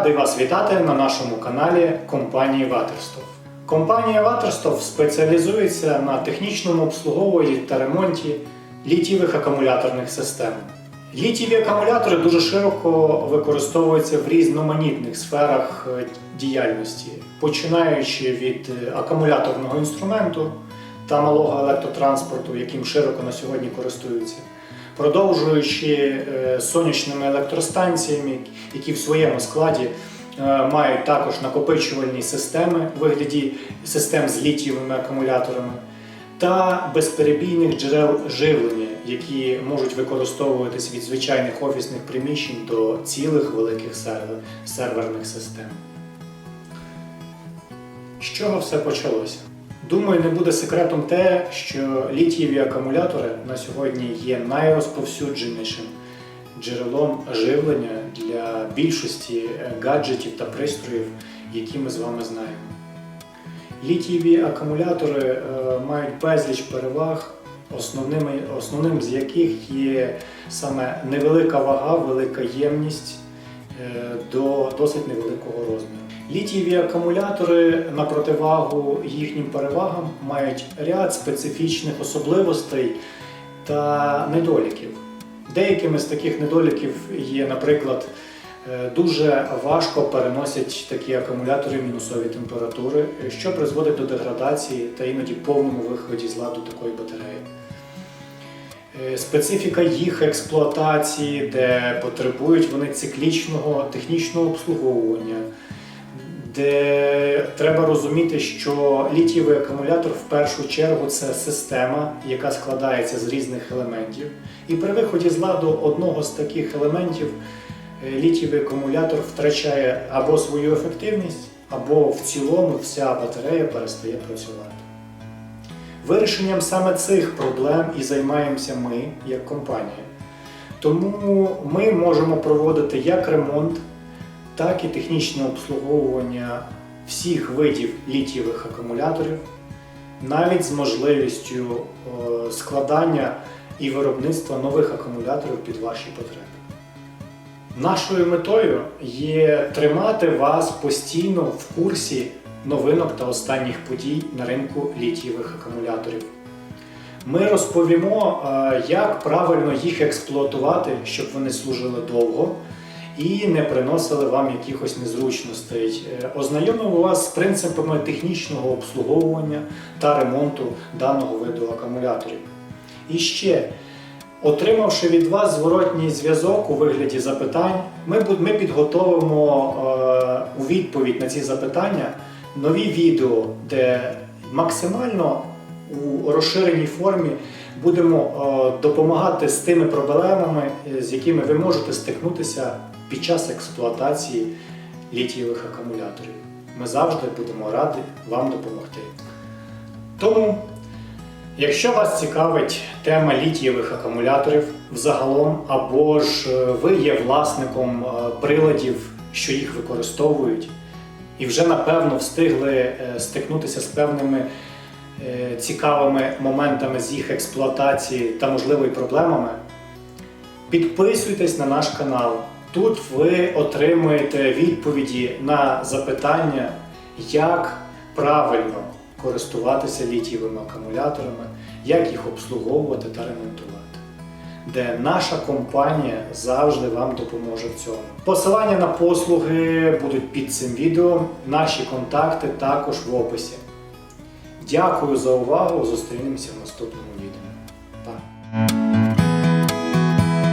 Радий вас вітати на нашому каналі компанії Ватерстов. Компанія Ватерстов спеціалізується на технічному обслуговуванні та ремонті літієвих акумуляторних систем. Літієві акумулятори дуже широко використовуються в різноманітних сферах е, діяльності, починаючи від акумуляторного інструменту та малого електротранспорту, яким широко на сьогодні користуються, продовжуючи е, сонячними електростанціями, які в своєму складі е, мають також накопичувальні системи у вигляді систем з літієвими акумуляторами та безперебійних джерел живлення, які можуть використовуватись від звичайних офісних приміщень до цілих великих сервер, серверних систем. З чого все почалося? Думаю, не буде секретом те, що літієві акумулятори на сьогодні є найрозповсюдженішим джерелом живлення для більшості е, гаджетів та пристроїв, які ми з вами знаємо. Літієві акумулятори е, мають безліч переваг, основним з яких є саме невелика вага, велика ємність до досить невеликого розміру. Літієві акумулятори на противагу їхнім перевагам мають ряд специфічних особливостей та недоліків. Деякими з таких недоліків є, наприклад, е, дуже важко переносять такі акумулятори мінусові температури, що призводить до деградації та іноді повному виході з ладу такої батареї. Е, Специфіка їх експлуатації, де потребують вони циклічного технічного обслуговування, де треба розуміти, що літієвий акумулятор в першу чергу це система, яка складається з різних елементів. І при виході з ладу одного з таких елементів е, літієвий акумулятор втрачає або свою ефективність, або в цілому вся батарея перестає працювати. Вирішенням саме цих проблем і займаємося ми як компанія. Тому ми можемо проводити як ремонт, так і технічне обслуговування всіх видів літієвих акумуляторів, навіть з можливістю е, складання і виробництва нових акумуляторів під ваші потреби. Нашою метою є тримати вас постійно в курсі новинок та останніх подій на ринку літієвих акумуляторів. Ми розповімо, е, як правильно їх експлуатувати, щоб вони служили довго і не приносили вам якихось незручностей. Е, Ознайомимо вас з принципами технічного обслуговування та ремонту даного виду акумуляторів. І ще, отримавши від вас зворотній зв'язок у вигляді запитань, ми, підготовимо е, у відповідь на ці запитання нові відео, де максимально у розширеній формі будемо е, допомагати з тими проблемами, е, з якими ви можете стикнутися під час експлуатації літієвих акумуляторів. Ми завжди будемо раді вам допомогти. Тому, якщо вас цікавить тема літієвих акумуляторів взагалом, або ж е, ви є власником приладів, що їх використовують, і вже напевно встигли е, стикнутися з певними е, цікавими моментами з їх експлуатації та можливо і проблемами, підписуйтесь на наш канал. Тут ви отримуєте відповіді на запитання, як правильно користуватися літієвими акумуляторами, як їх обслуговувати та ремонтувати. Де наша компанія завжди вам допоможе в цьому. Посилання на послуги будуть під цим відео, наші контакти також в описі. Дякую за увагу. Зустрінемося в наступному відео. Па!